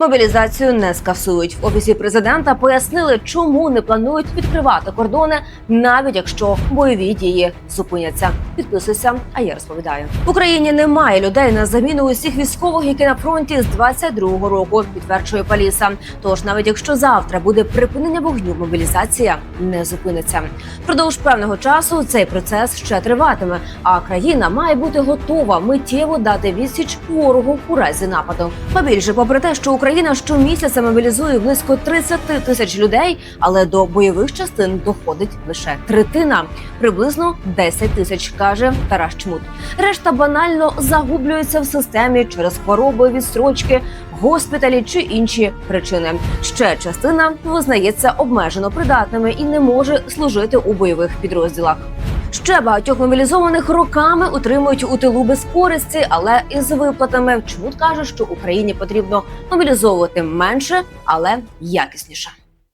Мобілізацію не скасують. В офісі президента пояснили, чому не планують відкривати кордони, навіть якщо бойові дії зупиняться. Підписуйся, а я розповідаю. В Україні немає людей на заміну усіх військових, які на фронті з 22-го року. Підтверджує Паліса. Тож, навіть якщо завтра буде припинення вогню, мобілізація не зупиниться. Впродовж певного часу цей процес ще триватиме, а країна має бути готова миттєво дати відсіч ворогу у разі нападу. Ба більше, попри те, що Україна щомісяця мобілізує близько 30 тисяч людей, але до бойових частин доходить лише третина, приблизно 10 тисяч, каже Тарас Чмут. Решта банально загублюється в системі через хвороби, відстрочки, госпіталі чи інші причини. Ще частина визнається обмежено придатними і не може служити у бойових підрозділах. Ще багатьох мобілізованих роками утримують у тилу без користі, але із виплатами. Чмут каже, що Україні потрібно мобілізовувати менше, але якісніше.